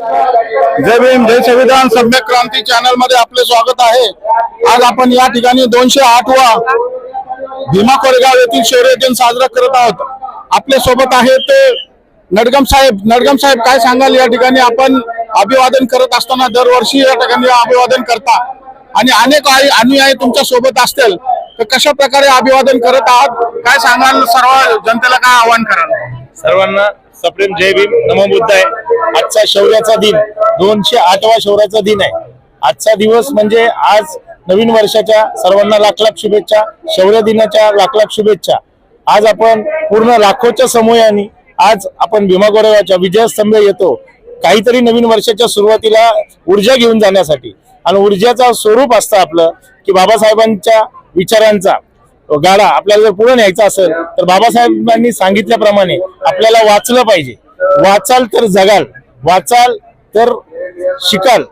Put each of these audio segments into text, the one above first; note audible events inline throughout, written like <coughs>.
जय भीम जय संविधान सम्यक क्रांती चॅनलमध्ये आपले स्वागत आहे. आज आपण या ठिकाणी दोनशे आठवा भीमा कोरेगाव येथील शौर्य दिन साजरा करत आहोत. आपल्यासोबत आहेत नडगम साहेब. नडगम साहेब काय सांगाल या ठिकाणी? आपण अभिवादन करत असताना दरवर्षी या ठिकाणी अभिवादन करता. आणि अनेक आई- अनुयायी तुमच्यासोबत असतील. तर कशा प्रकारे अभिवादन करत आहात? काय सांगाल? सर्व जनतेला काय आवाहन कराल? सर्वांना सप्रेम जय भीम. नमो बुद्ध आहे आजचा शौर्याचा दिन दोनशे आठवा शौर्याचा दिन आहे. आजचा दिवस म्हणजे आज नवीन वर्षाच्या सर्वांना लाख लाख शुभेच्छा शौर्य दिनाच्या लाख लाख शुभेच्छा. आज आपण पूर्ण लाखोच्या समूहाने आज आपण भीमा गोरेगावच्या विजयस्तंभ येतो. काहीतरी नवीन वर्षाच्या सुरुवातीला ऊर्जा घेऊन जाण्यासाठी. आणि ऊर्जाचा स्वरूप असतं आपलं की बाबासाहेबांच्या विचारांचा गाडा आपल्याला जर पुढे न्यायचा असेल तर बाबासाहेबांनी सांगितल्याप्रमाणे आपल्याला वाचलं पाहिजे. वाचाल तर जगाल. वाचाल तर शिकाल.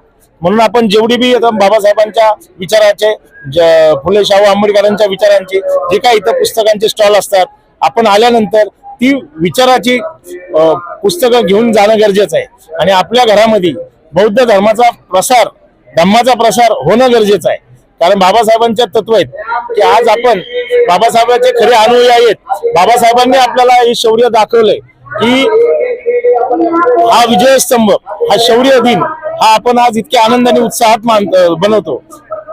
म्हणून आपण जेवढी बी आता बाबासाहेबांच्या विचाराचे ज- फुले शाहू आंबेडकरांच्या विचारांचे जे काही इथं पुस्तकांचे स्टॉल असतात आपण आल्यानंतर ती विचाराची पुस्तकं घेऊन जाणं गरजेचं आहे. आणि आपल्या घरामध्ये बौद्ध धर्माचा प्रसार धम्माचा प्रसार होणं गरजेचं आहे. कारण बाबासाहेबांच्या तत्व आहेत की आज आपण बाबासाहेबांचे खरे अनुयायी आहेत. बाबासाहेबांनी आपल्याला हे शौर्य दाखवलंय की हा विजयस्तंभ हा शौर्य दिन हा आपण आज इतक्या आनंदाने उत्साहात मान बनवतो.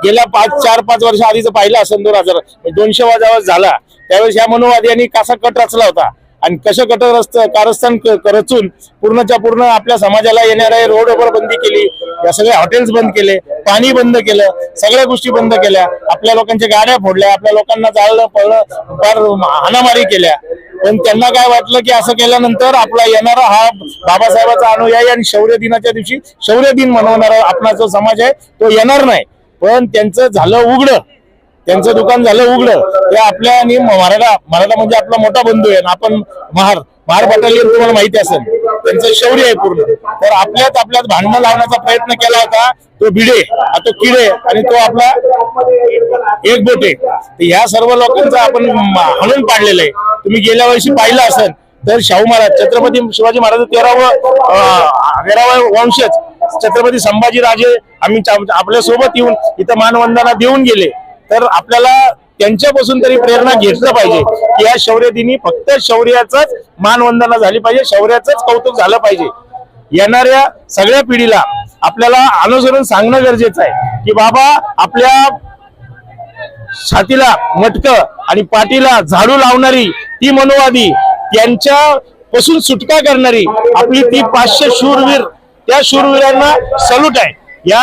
गेल्या पाच चार पाच वर्ष आधीच पाहिलं असं दोन हजार दोनशे वाजावर झाला. त्यावेळेस या मनोवाद्यांनी कसा कट रचला होता. आणि कशा कटरस्त कारस्थान क- रचून पूर्णच्या पूर्ण आपल्या समाजाला येणाऱ्या रोडवर बंदी केली या सगळ्या हॉटेल्स बंद केले पाणी बंद केलं सगळ्या गोष्टी बंद केल्या आपल्या लोकांच्या गाड्या फोडल्या आपल्या लोकांना जाळलं पळलं फार हाणामारी केल्या. पण त्यांना काय वाटलं की असं केल्यानंतर आपला येणारा हा बाबासाहेबाचा अनुयायी आणि शौर्य दिनाच्या दिवशी शौर्य दिन मनवणारा आपला जो समाज आहे तो येणार नाही. पण त्यांचं झालं उघडं. त्यांचं दुकान झालं उघड. ते आपल्या आणि मराठा मराठा म्हणजे आपला मोठा बंधू आहे आपण महार महार बटालियन तुम्हाला माहिती असेल. त्यांचं शौर्य आहे पूर्ण. तर आपल्यात आपल्यात भांडणं लावण्याचा प्रयत्न केला होता. तो भिडे तो किडे आणि तो आपला एक बोटे ह्या सर्व लोकांचं आपण म- हाणून पाडलेलं आहे. तुम्ही गेल्या वर्षी पाहिलं असेल तर शाहू महाराज छत्रपती शिवाजी महाराज तेरावं अं, तेरावं वंशज छत्रपती संभाजीराजे आम्ही आपल्यासोबत येऊन इथं मानवंदना देऊन गेले. तर आपल्याला त्यांच्यापासून तरी प्रेरणा घेतलं पाहिजे की या शौर्य दिनी फक्त शौर्याच मानवंदना झाली पाहिजे शौर्याच कौतुक झालं पाहिजे. येणाऱ्या सगळ्या पिढीला आपल्याला अनुसरून सांगणं गरजेचं आहे की बाबा आपल्या छातीला मटक आणि पाठीला झाडू लावणारी ती मनोवादी त्यांच्या पासून सुटका करणारी आपली ती पाचशे शूरवीर. त्या शूरवीरांना सल्यूट आहे. या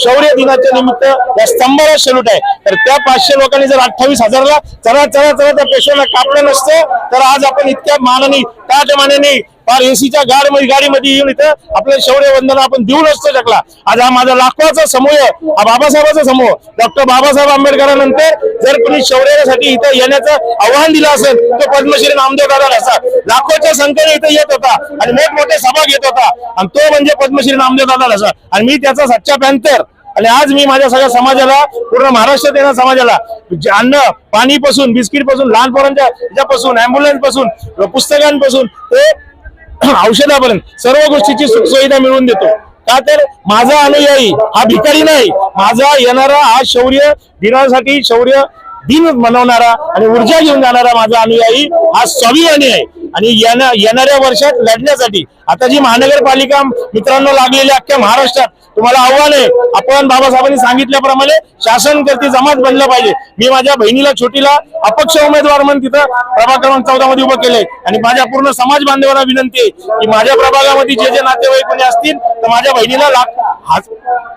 शौर्य दिनाच्या निमित्त या स्तंभाला सल्यूट आहे. तर त्या पाचशे लोकांनी जर अठ्ठावीस हजारला चला चला चला त्या पेशव्याला कापलं नसतं तर आज आपण इतक्या मानाने त्या मानाने फार एसीच्या गाडी गाडीमध्ये येऊन इथं आपलं शौर्य वंदना आपण देऊ नसतो शकला आज हा माझा लाखवाचा समूह हा बाबासाहेबाचा समूह. डॉक्टर बाबासाहेब आंबेडकरांनंतर जर कोणी शौर्यासाठी इथं येण्याचं आव्हान दिलं असेल तर पद्मश्री नामदेव दादा असा लाखोच्या संख्येने इथं येत होता आणि मोठमोठे सभा घेत होता. आणि तो म्हणजे पद्मश्री नामदेव दादा असा आणि मी त्याचा सच्चा पॅन्थर. आणि आज मी माझ्या सगळ्या समाजाला पूर्ण महाराष्ट्रात येणार समाजाला जे अन्न पाणीपासून बिस्किटपासून लहान पोरांच्या ह्याच्यापासून अँब्युलन्सपासून पुस्तकांपासून ते <coughs> औषधापर्यंत सर्व गोष्टीची सुखसुविधा मिळवून देतो. का तर माझा अनुयायी हा भिकारी नाही. माझा येणारा हा शौर्य दिनासाठी शौर्य दिन मनवणारा आणि ऊर्जा घेऊन जाणारा माझा अनुयायी हा स्वाभिमानी आहे. आणि येणाऱ्या वर्षात लढण्यासाठी आता जी महानगरपालिका मित्रांनो लागलेली अख्ख्या महाराष्ट्रात तुम्हाला आव्हान आहे. आपण बाबासाहेबांनी सांगितल्याप्रमाणे शासन करती जमात बनलं पाहिजे. मी माझ्या बहिणीला छोटीला अपक्ष उमेदवार म्हणून तिथं प्रभाग क्रमांक चौदा मध्ये उभं केलंय. आणि माझ्या पूर्ण समाज बांधवांना विनंती आहे की माझ्या प्रभागामध्ये जे जे नातेवाईक कोणी असतील तर माझ्या बहिणीला लाख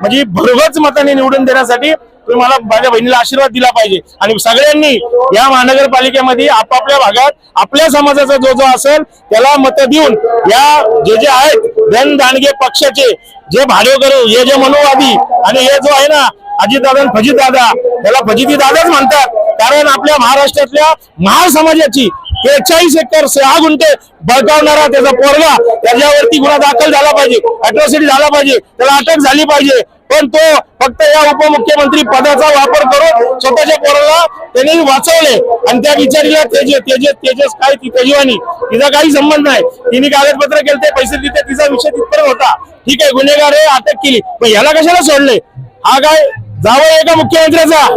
म्हणजे भरघोस मताने निवडून देण्यासाठी तुम्ही मला माझ्या बहिणीला आशीर्वाद दिला पाहिजे. आणि सगळ्यांनी या महानगरपालिकेमध्ये आपापल्या भागात आपल्या समाजाचा जो जो असेल त्याला मत देऊन या जे जे आहेत धन दानगे पक्षाचे जे भाडेकरू हे जे मनोवादी आणि हे जो आहे ना अजितदादा फजित दादा त्याला फजिती दादाच म्हणतात. कारण आपल्या महाराष्ट्रातल्या महार समाजाची बेचाळीस एकर सहा गुंठे बळकावणारा त्याचा पोरगा त्याच्यावरती गुन्हा दाखल झाला पाहिजे अट्रॉसिटी झाला पाहिजे त्याला अटक झाली पाहिजे. पण तो फक्त या उपमुख्यमंत्री पदाचा वापर करून स्वतःच्या पोराला त्यांनी वाचवले. आणि त्या विचारीला तेजस तेजस तेजस काय ती तेजवानी तिचा काही संबंध नाही. तिने कागदपत्र केले पैसे दिले तिचा विषय तिथपर्यंत होता. ठीक आहे गुन्हेगार आहे अटक केली. पण ह्याला कशाला सोडले? हा काय जावं आहे का मुख्यमंत्र्याचा?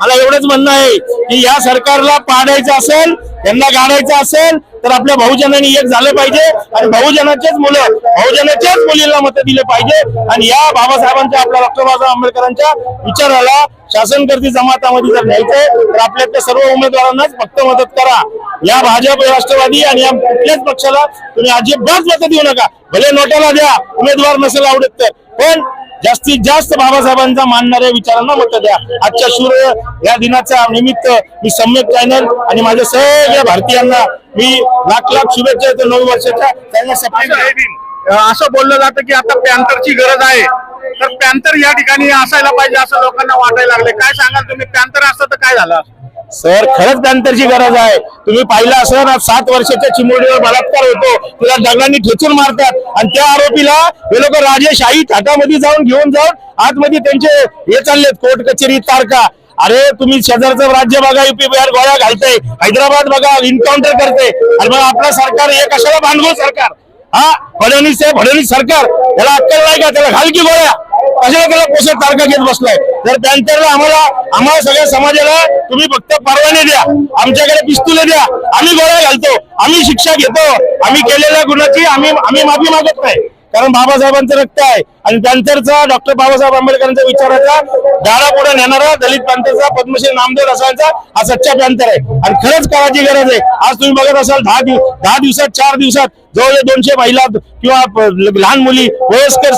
मला एवढंच म्हणणं आहे की या सरकारला पाडायचं असेल यांना गाडायचं असेल तर आपल्या बहुजनांनी एक झालं पाहिजे आणि बहुजनाचेच मुलं बहुजनाच्याच मुलींना मतं दिले पाहिजे. आणि या बाबासाहेबांच्या आपल्या डॉक्टर बाबासाहेब आंबेडकरांच्या विचाराला शासनकर्ती जमातामध्ये जर न्यायचंय तर आपल्यातल्या सर्व उमेदवारांनाच फक्त मदत करा. या भाजप राष्ट्रवादी आणि या कुठल्याच पक्षाला तुम्ही अजिबात मतं देऊ नका. भले नोटाला द्या उमेदवार नसेल आवडत तर. पण जास्तीत जास्त बाबासाहेबांचा मानणाऱ्या विचारांना मत द्या. आजच्या शूर या दिनाच्या निमित्त मी सम्यक चॅनल आणि माझ्या सगळ्या भारतीयांना मी लाख लाख शुभेच्छा देतो नऊ वर्षाच्या. त्यांना. अं, असं बोललं जातं की आता पॅन्थरची गरज आहे. तर पॅन्थर या ठिकाणी असायला पाहिजे असं लोकांना वाटायला लागले काय सांगाल तुम्ही? पॅन्थर असतं तर काय झालं? सर खरंच त्यांतरची गरज आहे. तुम्ही पाहिलं असं सात वर्षाच्या चिमुरडीवर बलात्कार होतो. तिला दगडांनी ठेचून मारतात. आणि त्या आरोपीला हे लोक राजेशाही थाटामध्ये जाऊन घेऊन जाऊन आतमध्ये त्यांचे हे चाललेत कोर्ट कचेरी तारका अरे तुम्ही शेजारचं राज्य बघा युपी बिहार गोळ्या घालते हैदराबाद बघा इन्काउंटर करते आणि मग आपलं सरकार हे कशाला भांडवल सरकार? हा? फडणवीस आहे फडणवीस सरकार. याला अक्कल नाही का? त्याला घाल की गोळ्या? कशाला त्याला पोषक तारखा घेत बसलाय? तर त्यांच्या आम्हाला आम्हाला सगळ्या समाजाला तुम्ही फक्त परवाने द्या. आमच्याकडे पिस्तुले द्या. आम्ही गोळ्या घालतो. आम्ही शिक्षा घेतो. आम्ही केलेल्या गुणाची आम्ही आम्ही माफी मागत नाही. कारण बाबासाहेबांचं रक्त आहे. आणि पॅन्थरचा डॉक्टर बाबासाहेब आंबेडकरांच्या विचाराचा दारा पुढे नेणारा दलित पॅन्थरचा पद्मश्री नामदेव रसायनचा हा सच्चा पॅन्थर आहे. आणि खरंच करायची गरज आहे. आज तुम्ही बघत असाल दहा दिवस दहा दिवसात चार दिवसात जवळ दोनशे महिला किंवा लहान मुली वयस्कर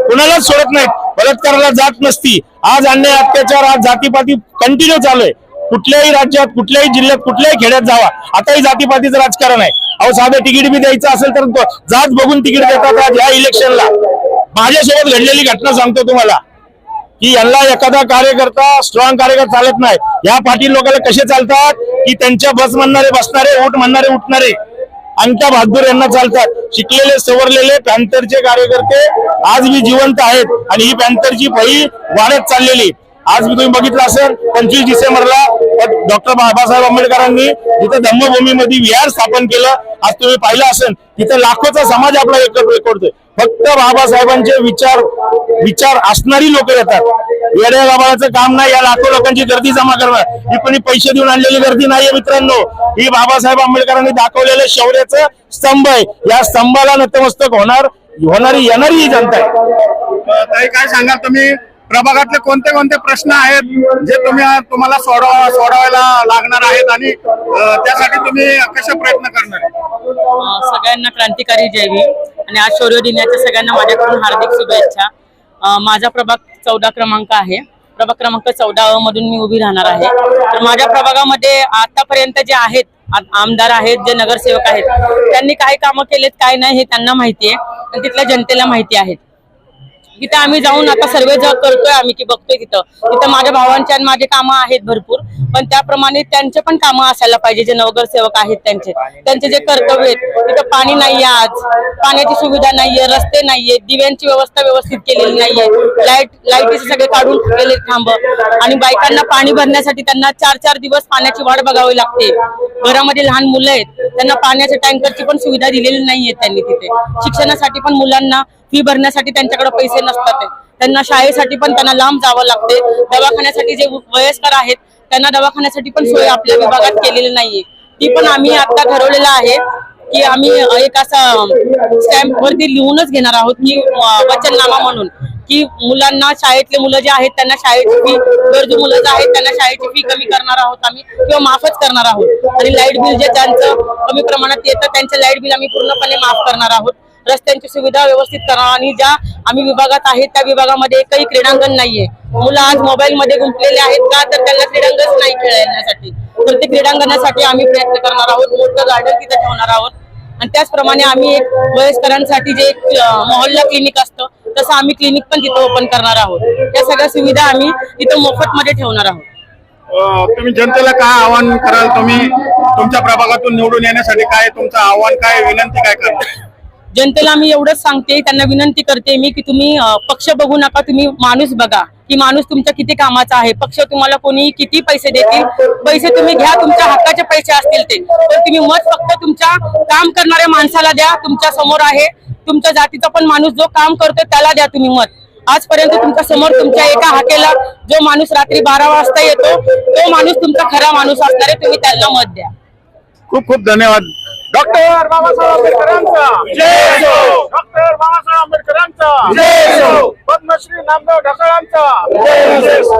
कुणालाच सोडत नाहीत. बलात्काराला जात नसती. आज अन्याय अत्याचार आज जातीपाती कंटिन्यू चालू आहे. कुठल्याही राज्यात कुठल्याही जिल्ह्यात कुठल्याही खेड्यात जावा. आताही जातीपातीचं राजकारण आहे. अहो साधं तिकीट बी द्यायचं असेल तर तो जात बघून तिकीट देतात आज या इलेक्शनला. माझ्यासोबत घडलेली घटना सांगतो तुम्हाला. की यांना एखादा कार्यकर्ता स्ट्रॉंग कार्यकर्ता चालत नाही. या पाटील लोकांना कसे चालतात? की त्यांच्या बस म्हणणारे बसणारे उठ म्हणणारे उठणारे. अंका बहादूर यांना चालतात. शिकलेले सवरलेले पॅन्थरचे कार्यकर्ते आज मी जिवंत आहेत आणि ही पॅन्थरची फळी वाढत चाललेली. आज मी तुम्ही बघितलं असेल पंचवीस डिसेंबरला डॉक्टर बाबासाहेब आंबेडकरांनी जिथं धम्मभूमीमध्ये विहार स्थापन केलं आज तुम्ही पाहिलं असेल तिथं लाखोचा समाज आपला एकत्र करतोय फक्त बाबासाहेबांचे विचार विचार असणारी लोक येतात. येड्या गाबाळाचं काम नाही या लाखो लोकांची गर्दी जमा करणं ही कोणी पैसे देऊन आणलेली गर्दी नाहीये मित्रांनो. ही बाबासाहेब आंबेडकरांनी दाखवलेलं शौर्याचं स्तंभ आहे. या स्तंभाला नतमस्तक होणार होणारी येणारी ही जनता आहे. काय सांगाल तुम्ही? प्रभागातले कोणते कोणते प्रश्न आहेत जे तुम्ही तुम्हाला सोडवा सोडवायला लागणार आहेत आणि त्यासाठी तुम्ही कसे प्रयत्न करणार सगळ्यांना क्रांतिकारी जय भीम आणि आज शौर्य दिनाच्या सगळ्यांना माझ्याकडून हार्दिक शुभेच्छा. माझा प्रभाग चौदा क्रमांक आहे. प्रभाग क्रमांक चौदा मधून मी उभी राहणार आहे. तर माझ्या प्रभागामध्ये आतापर्यंत जे आहेत आमदार आहेत जे नगरसेवक आहेत त्यांनी काय कामं केलेत काय नाही हे त्यांना माहिती आहे. तिथल्या जनतेला माहिती आहेत तिथं आम्ही जाऊन आता सर्वे ज करतोय आम्ही की बघतोय तिथं. तिथं माझ्या भावांचे आणि माझे कामं आहेत भरपूर पण त्याप्रमाणे त्यांचे पण कामं असायला पाहिजे जे नवगरसेवक आहेत त्यांचे. त्यांचे जे कर्तव्य आहेत तिथं पाणी नाहीये आज. पाण्याची सुविधा नाहीये रस्ते नाहीये दिव्यांची व्यवस्था व्यवस्थित केलेली नाहीये. लाइट लाईटीचे सगळे काढून गेले थांब आणि बायकांना पाणी भरण्यासाठी त्यांना चार चार दिवस पाण्याची वाट बघावी लागते. घरामध्ये लहान मुलं आहेत त्यांना पाण्याच्या टँकरची पण सुविधा दिलेली नाहीये त्यांनी तिथे. शिक्षणासाठी पण मुलांना फी भरण्यासाठी त्यांच्याकडे पैसे नसतात त्यांना शाळेसाठी पण त्यांना लांब जावं लागते. दवाखान्यासाठी जे वयस्कर आहेत त्यांना दवाखान्यासाठी पण सोय आपल्या विभागात केलेली नाहीये. ती पण आम्ही आता ठरवलेलं आहे की आम्ही एक असा स्टॅम्प वरती लिहूनच घेणार आहोत. की वचननामा म्हणून की मुलांना शाळेतले मुलं जे आहेत त्यांना शाळेची फी गरजू मुलं जे आहेत त्यांना शाळेची फी कमी करणार आहोत आम्ही किंवा माफच करणार आहोत. आणि लाइट बिल जे त्यांचं कमी प्रमाणात येतं त्यांचे लाइट बिल आम्ही पूर्णपणे माफ करणार आहोत. रस्त्यांची सुविधा व्यवस्थित करणार आणि ज्या आम्ही विभागात आहेत त्या विभागामध्ये एकही क्रीडांगण नाहीये. मुलं आज मोबाईल मध्ये गुंतलेले आहेत का? तर त्यांना क्रीडांगण नाही खेळण्यासाठी. तर ते क्रीडांगणासाठी आम्ही प्रयत्न करणार आहोत. मोठं गार्डन तिथे ठेवणार आहोत. आणि त्याचप्रमाणे आम्ही एक वयस्करांसाठी जे एक मोहल्ला क्लिनिक असतं तसं आम्ही क्लिनिक पण तिथं ओपन करणार आहोत. या सगळ्या सुविधा आम्ही तिथं मोफत मध्ये ठेवणार आहोत. तुम्ही जनतेला काय आवाहन कराल तुम्ही? तुमच्या प्रभागातून निवडून येण्यासाठी काय तुमचं आव्हान काय विनंती काय करणार? जनतेला मी एवढंच सांगते त्यांना विनंती करते मी की तुम्ही पक्ष बघू नका तुम्ही माणूस बघा. की माणूस तुमच्या किती कामाचा आहे? पक्ष तुम्हाला कोणी किती पैसे देतील? पैसे तुम्ही घ्या तुमच्या हक्काचे पैसे असतील ते. पण तुम्ही मत फक्त तुमच्या काम करणाऱ्या माणसाला द्या तुमच्यासमोर आहे. तुमच्या जातीचा पण माणूस जो काम करतो त्याला द्या तुम्ही मत. आजपर्यंत तुमच्यासमोर तुमच्या एका हाकेला जो माणूस रात्री बारा वाजता येतो तो माणूस तुमचा खरा माणूस असणार आहे तुम्ही त्याला मत द्या. खूप खूप धन्यवाद. डॉक्टर बाबासाहेब आंबेडकरांचा. जय हो. डॉक्टर बाबासाहेब आंबेडकरांचा. जय हो. पद्मश्री नामदेव ढसाळांचा. जय हो.